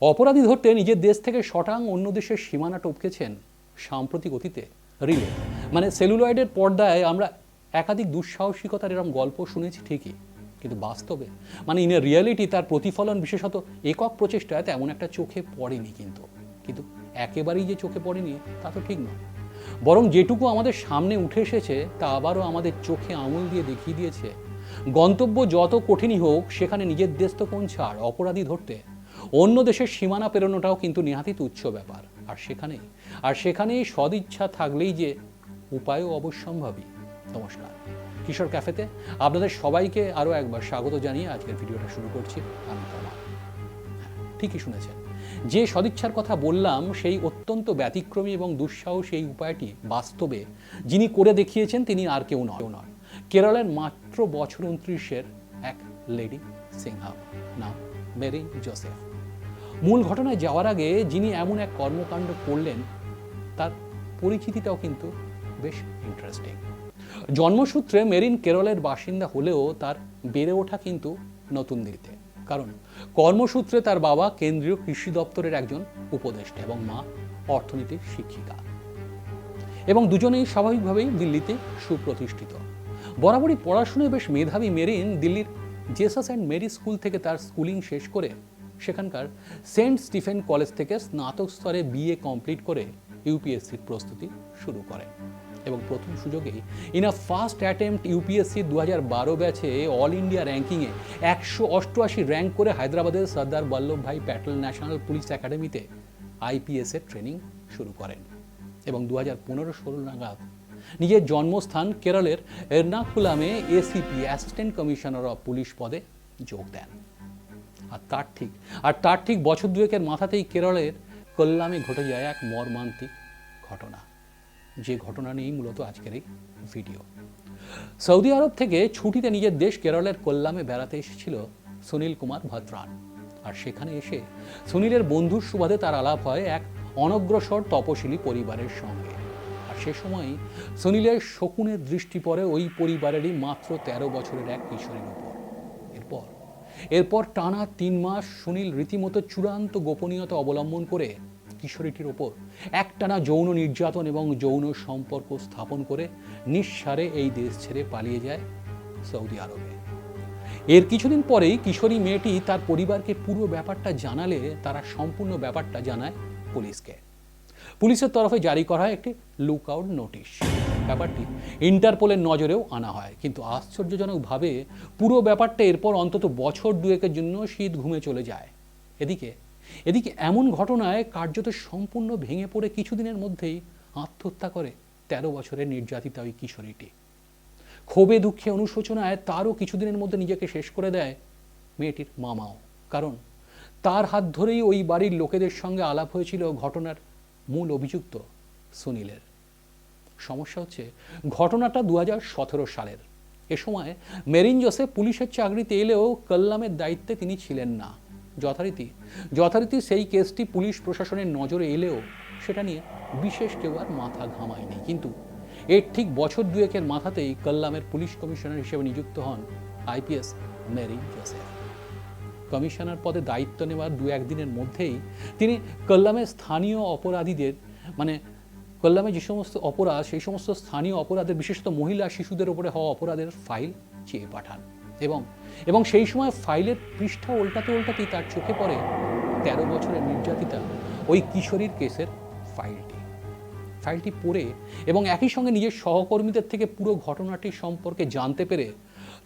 অপরাধী ধরতে নিজের দেশ থেকে শটাং অন্য দেশের সীমানা টপকেছেন সাম্প্রতিক অতীতে রিলে। মানে সেলুলয়েডের পর্দায় আমরা একাধিক দুঃসাহসিকতার এরকম গল্প শুনেছি ঠিকই, কিন্তু বাস্তবে মানে ইন রিয়ালিটি তার প্রতিফলন বিশেষত একক প্রচেষ্টায় তেমন একটা চোখে পড়েনি কিন্তু। কিন্তু একেবারেই যে চোখে পড়েনি, তা তো ঠিক নয়। বরং যেটুকু আমাদের সামনে উঠে এসেছে, তা আবারও আমাদের চোখে আঙুল দিয়ে দেখিয়ে দিয়েছে। গন্তব্য যত কঠিনই হোক, সেখানে নিজের দেশ তো কোন ছাড়, অপরাধী ধরতে। অন্য দেশের সীমানা পেরোনোটাও কিন্তু নেহাতি তুচ্ছ ব্যাপার। আর সেখানে আর সেখানেই সদিচ্ছা থাকলেই যে উপায়ও অবশ্যম্ভাবী। নমস্কার। কিশোর ক্যাফেতে আপনাদের সবাইকে আরও একবার স্বাগত জানিয়ে আজকের ভিডিওটা শুরু করছি। আমি তমা ঠিকই শুনেছেন। যে সদিচ্ছার কথা বললাম, সেই অত্যন্ত ব্যতিক্রমী এবং দুঃসাহস এই উপায়টি বাস্তবে যিনি করে দেখিয়েছেন, তিনি আর কেউ নয়। নয়। কেরলের মাত্র বছর উনত্রিশের এক লেডি সিংহাম নাম মেরি জোসেফ। মূল ঘটনায় যাওয়ার আগে যিনি এমন এক কর্মকাণ্ড করলেন, তার পরিচিতিটাও কিন্তু বেশ ইন্টারেস্টিং জন্মসূত্রে মেরিন কেরলের বাসিন্দা হলেও তার বেড়ে ওঠা কিন্তু নতুন দিল্লিতে। কারণ কর্মসূত্রে তার বাবা কেন্দ্রীয় কৃষি দপ্তরের একজন উপদেষ্টা এবং মা অর্থনীতির শিক্ষিকা। এবং দুজনেই স্বাভাবিকভাবেই দিল্লিতে সুপ্রতিষ্ঠিত। বরাবরই পড়াশুনায় বেশ মেধাবী মেরিন দিল্লির জেসাস অ্যান্ড মেরি স্কুল থেকে তার স্কুলিং শেষ করে সেখানকার সেন্ট স্টিফেন কলেজ থেকে স্নাতক স্তরে বিএ কমপ্লিট করে ইউপিএসসির প্রস্তুতি শুরু করেন এবং প্রথম সুযোগেই in a first attempt UPSC দু হাজার বারো ব্যাচে অল ইন্ডিয়া র্যাঙ্কিংয়ে একশো অষ্টআশি র্যাঙ্ক করে হায়দ্রাবাদের সর্দার বল্লভভাই প্যাটেল ন্যাশনাল পুলিশ একাডেমিতে আইপিএসের ট্রেনিং শুরু করেন। এবং দু হাজার পনেরো ষোলো নাগাদ নিজের জন্মস্থান কেরলের এর্নাকুলামে ACP assistant commissioner of police পদে যোগ দেন। আর তার ঠিক, আর তার ঠিক বছর দুয়েকের মাথাতেই কেরলের কল্যাণে ঘটে যায় এক মর্মান্তিক ঘটনা। যে ঘটনা নিয়েই মূলত আজকের এই ভিডিও। সৌদি আরব থেকে ছুটিতে নিজের দেশ কেরলের কোল্লামে বেড়াতে এসেছিল সুনীল কুমার ভদ্রান। আর সেখানে এসে সুনীলের বন্ধুর সুবাদে তার আলাপ হয় এক অনগ্রসর তপশিলি পরিবারের সঙ্গে। আর সে সময় সুনীলের শকুনের দৃষ্টি পড়ে ওই পরিবারেরই মাত্র তেরো বছরের এক কিশোরীর উপর। এরপর এরপর টানা তিন মাস সুনীল রীতিমতো চূড়ান্ত গোপনীয়তা অবলম্বন করে কিশোরীটির ওপর একটানা যৌন নির্যাতন এবং যৌন সম্পর্ক স্থাপন করে নিঃসারে এই দেশ ছেড়ে পালিয়ে যায় সৌদি আরবে। এর কিছুদিন পরেই কিশোরী মেয়েটি তার পরিবারকে পুরো ব্যাপারটা জানালে, তারা সম্পূর্ণ ব্যাপারটা জানায় পুলিশকে। পুলিশের তরফে জারি করা একটি লুক আউট নোটিশ। ব্যাপারটি ইন্টারপোলের নজরেও আনা হয়। কিন্তু আশ্চর্যজনকভাবে পুরো ব্যাপারটা এরপর অন্তত বছর দুয়েকের জন্য শীত ঘুমে চলে যায়। এদিকে এদিকে এমন ঘটনায় কার্যত সম্পূর্ণ ভেঙে পড়ে কিছুদিনের মধ্যেই আত্মহত্যা করে তেরো বছরের নির্যাতিতা ওই কিশোরীটি। ক্ষোভে দুঃখে অনুশোচনায় তারও কিছুদিনের মধ্যে নিজেকে শেষ করে দেয় মেয়েটির মামাও। কারণ তার হাত ধরেই ওই বাড়ির লোকেদের সঙ্গে আলাপ হয়েছিল ঘটনার মূল অভিযুক্ত সুনীলের। সমস্যা হচ্ছে ঘটনাটা দু সালের। এ সময় মেরিন জোসেফ পুলিশের চাকরিতে এলেও কল্লামের দায়িত্বে তিনি ছিলেন না। যথারীতি যথারীতি সেই কেসটি পুলিশ প্রশাসনের নজরে এলেও সেটা নিয়ে বিশেষ কেউ আর মাথা ঘামায়নি। কিন্তু এর ঠিক বছর দুয়েকের মাথাতেই কল্লামের পুলিশ কমিশনার হিসেবে নিযুক্ত হন আইপিএস মেরি জোসেফ কমিশনার পদে দায়িত্ব নেওয়ার দু একদিনের মধ্যেই তিনি কল্লামের স্থানীয় অপরাধীদের মানে কল্লামে যে সমস্ত অপরাধ, সেই সমস্ত স্থানীয় অপরাধের, বিশেষত মহিলা শিশুদের উপরে হওয়া অপরাধের ফাইল চেয়ে পাঠান। এবং এবং সেই সময় ফাইলের পৃষ্ঠা উল্টাতে উল্টাতেই তার চোখে পড়ে তেরো বছরের নির্যাতিতা ওই কিশোরীর কেসের ফাইলটি। ফাইলটি পড়ে এবং একই সঙ্গে নিজের সহকর্মীদের থেকে পুরো ঘটনাটি সম্পর্কে জানতে পেরে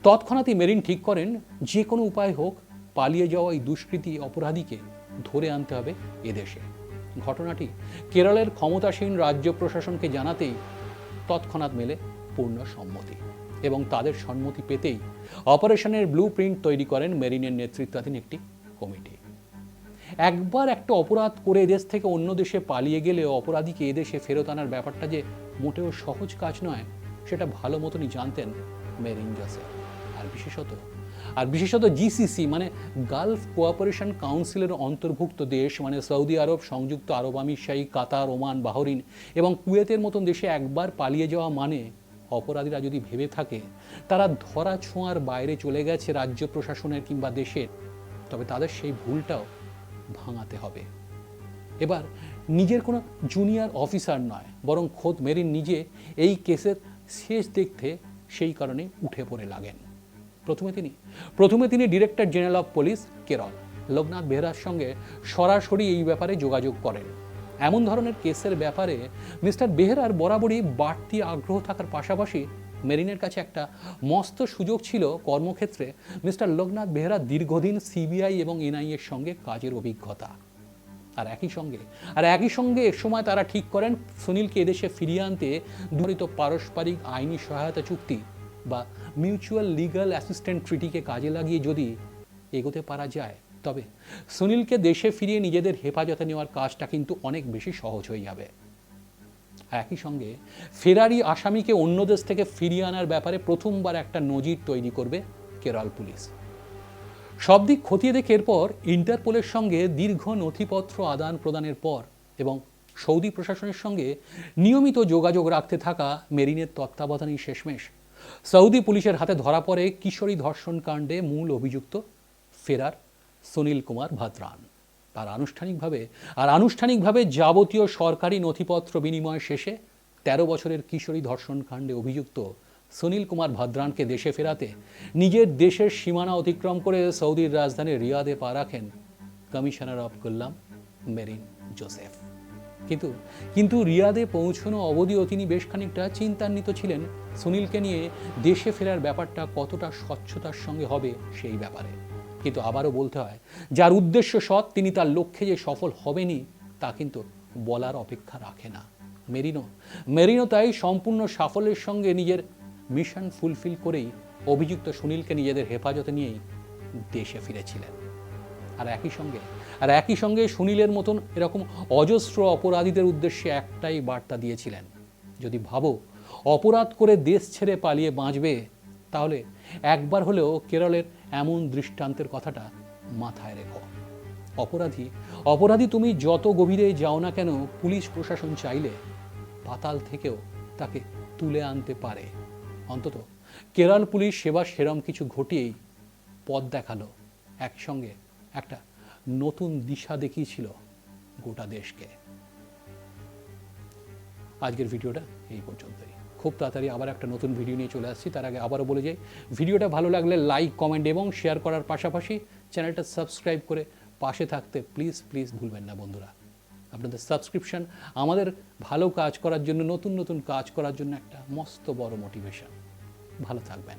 তৎক্ষণাৎই মেরিন ঠিক করেন, যে কোনো উপায় হোক, পালিয়ে যাওয়া এই দুষ্কৃতী অপরাধীকে ধরে আনতে হবে এদেশে। ঘটনাটি কেরলের ক্ষমতাসীন রাজ্য প্রশাসনকে জানাতেই তৎক্ষণাৎ মেলে পূর্ণ সম্মতি এবং তাদের সম্মতি পেতেই অপারেশনের ব্লু প্রিন্ট তৈরি করেন মেরিনের নেতৃত্বাধীন একটি কমিটি। একবার একটা অপরাধ করে এদেশ থেকে অন্য দেশে পালিয়ে গেলে অপরাধীকে এদেশে ফেরত আনার ব্যাপারটা যে মোটেও সহজ কাজ নয়, সেটা ভালো মতনই জানতেন মেরিন জোসেফ। আর বিশেষত আর বিশেষত জিসিসি মানে গালফ কোঅপারেশন কাউন্সিলের অন্তর্ভুক্ত দেশ মানে সৌদি আরব সংযুক্ত আরব আমিরশাহী কাতার, ওমান, বাহরিন এবং কুয়েতের মতন দেশে একবার পালিয়ে যাওয়া মানে অপরাধীরা যদি ভেবে থাকে, তারা ধরা ছোঁয়ার বাইরে চলে গেছে রাজ্য প্রশাসনের কিংবা দেশের। তবে তাদের সেই ভুলটাও ভাঙাতে হবে। এবার, নিজের কোনো জুনিয়র অফিসার নয়, বরং খোদ মেরিন নিজে এই কেসের শেষ দেখতে সেই কারণে উঠে পড়ে লাগেন। প্রথমে তিনি। প্রথমে তিনি director general of police Kerala Loknath বেহরার সঙ্গে সরাসরি এই ব্যাপারে যোগাযোগ করেন। এমন ধরনের কেসের ব্যাপারে মিস্টার বেহরার বরাবরই বাড়তি আগ্রহ থাকার পাশাপাশি মেরিনের কাছে একটা মস্ত সুযোগ ছিল কর্মক্ষেত্রে মিস্টার লোকনাথ বেহরা দীর্ঘদিন সিবিআই এবং এনআইএর সঙ্গে কাজের অভিজ্ঞতা। আর একই সঙ্গে, আর একই সঙ্গে এ সময় তারা ঠিক করেন সুনীলকে এদেশে ফিরিয়ে আনতে ধরিত পারস্পরিক আইনি সহায়তা চুক্তি বা মিউচুয়াল লিগ্যাল অ্যাসিস্ট্যান্ট ট্রিটিকে কাজে লাগিয়ে যদি এগোতে পারা যায়, তবে সুনীলকে দেশে ফিরিয়ে নিজেদের হেফাজতে নেওয়ার কাজটা কিন্তু অনেক বেশি সহজ হয়ে যাবে। একই সঙ্গে ফেরারি আসামিকে অন্য দেশ থেকে ফিরিয়ে আনার ব্যাপারে প্রথমবার একটা নজির তৈরি করবে কেরল পুলিশ। সব দিক খতিয়ে দেখে এরপর ইন্টারপোলের সঙ্গে দীর্ঘ নথিপত্র আদান প্রদানের পর এবং সৌদি প্রশাসনের সঙ্গে নিয়মিত যোগাযোগ রাখতে থাকা মেরিনের তত্ত্বাবধানেই শেষমেশ সৌদি পুলিশের হাতে ধরা পড়ে কিশোরী ধর্ষণ কাণ্ডে মূল অভিযুক্ত ফেরার সুনীল কুমার ভাদ্রান। আর আনুষ্ঠানিকভাবে আর আনুষ্ঠানিকভাবে যাবতীয় সরকারি নথিপত্র বিনিময় শেষে তেরো বছরের কিশোরী ধর্ষণ কাণ্ডে অভিযুক্ত সুনীল কুমার ভাদ্রানকে দেশে ফেরাতে নিজের দেশের সীমানা অতিক্রম করে সৌদির রাজধানী রিয়াদে পা রাখেন কমিশনার অফ কুল্লাম মেরিন জোসেফ। কিন্তু কিন্তু রিয়াদে পৌঁছানো অবধিও তিনি বেশ খানিকটা চিন্তান্বিত ছিলেন। সুনীলকে নিয়ে দেশে ফেরার ব্যাপারটা কতটা স্বচ্ছতার সঙ্গে হবে সেই ব্যাপারে। কিন্তু আবারও বলতে হয়, যার উদ্দেশ্য সৎ, তিনি তার লক্ষ্যে যে সফল হবেনি তা কিন্তু বলার অপেক্ষা রাখে না। মেরিনো মেরিনো তাই সম্পূর্ণ সাফল্যের সঙ্গে নিজের মিশন ফুলফিল করেই অভিযুক্ত সুনীলকে নিজেদের হেফাজতে নিয়েই দেশে ফিরেছিলেন। আর একই সঙ্গে, আর একই সঙ্গে সুনীলের মতন এরকম অজস্র অপরাধীদের উদ্দেশ্যে একটাই বার্তা দিয়েছিলেন, যদি ভাবো অপরাধ করে দেশ ছেড়ে পালিয়ে বাঁচবে, তাহলে একবার হলেও কেরলের এমন দৃষ্টান্তের কথাটা মাথায় রেখো। অপরাধী অপরাধী তুমি যত গভীরে যাও না কেন পুলিশ প্রশাসন চাইলে পাতাল থেকেও তাকে তুলে আনতে পারে। অন্তত কেরল পুলিশ সেবা সেরম কিছু ঘটিয়েই পথ দেখাল একসঙ্গে একটা নতুন দিশা দেখিয়েছিল গোটা দেশকে। আজকের ভিডিওটা এই পর্যন্তই। খুব তাড়াতাড়ি আবার একটা নতুন ভিডিও নিয়ে চলে আসছি। তার আগে আবারও বলে যাই, ভিডিওটা ভালো লাগলে লাইক, কমেন্ট এবং শেয়ার করার পাশাপাশি চ্যানেলটা সাবস্ক্রাইব করে পাশে থাকতে প্লিজ প্লিজ ভুলবেন না বন্ধুরা। আপনাদের সাবস্ক্রিপশন আমাদের ভালো কাজ করার জন্য, নতুন নতুন কাজ করার জন্য একটা মস্ত বড় মোটিভেশন। ভালো থাকবেন।